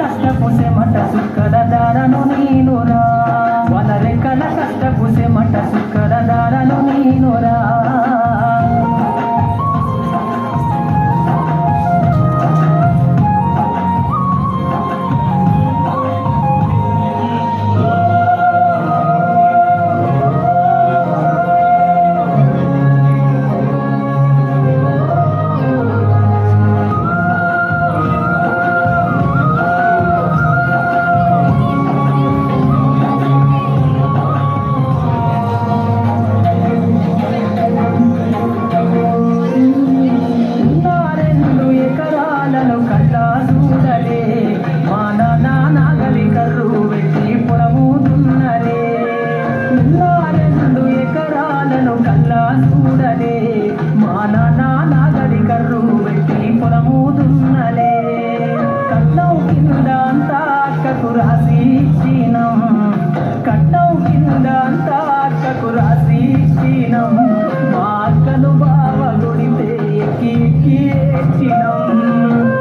కష్టపు సెమట సుక్కల దారను నీనురా. వల రెక్కల కష్టపు సెమట సుక్కల దారలు నేనురా ఉన్నారెండు రాసి ఇచ్చినం బావ కొడితే ఎక్కి ఎక్కి ఏడ్చినం.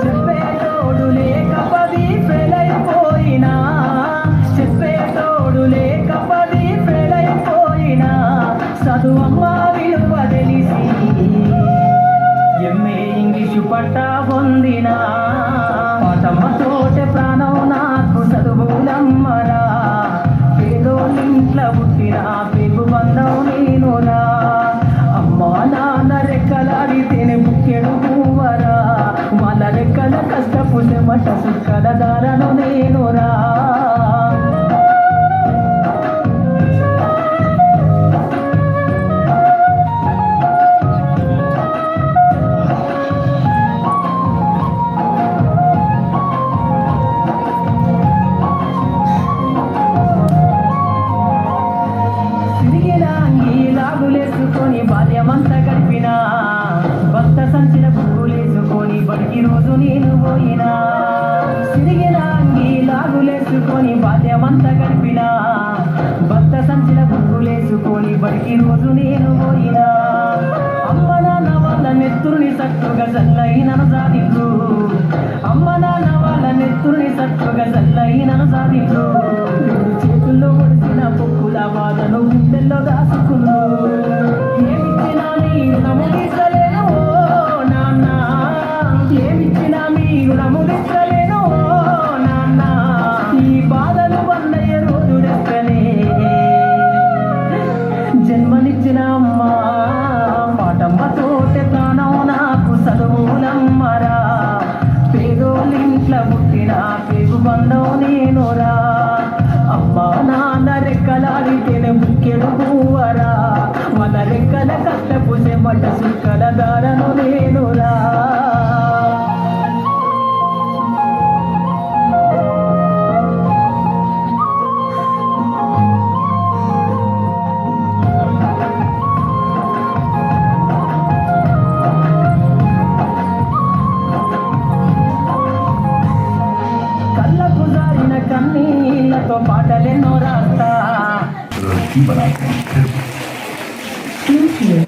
చెప్పేటోడు లేక పది ఫెయిలైపోయినా చెప్పేటోడు లేక పది ఫెయిలైపోయినా చదువమ్మ విలువ తెలిసి. ఎంఏ ఇంగ్లీషు పట్టా పొందినా. నేను పోయినా సిరిగిన అంగి లాగులేసుకొని బాల్యమంతా గడిపిన భక్త సంచిన బుక్కులేసుకొని బడికి రోజు నేను పోయినా. అమ్మ నాన్న వాళ్ళ నెత్తురుని సట్టుగా చల్లైనను సాధించు అమ్మ నాన్న వాళ్ళ నెత్తురుని సట్టుగా చల్లైనను సాధించు చేతుల్లో ఒడిసిన పొక్కుల బాధను గుండెల్లో దాసుకున్నా రెక్కలాడితేనే ముక్కెడు మన రెక్కల కష్టపు చెమట సుక్కల దారను నేనురా. కళ్ళకు జారిన కన్నీళ్ళతో పాటలెన్నో but I think too. Bluetooth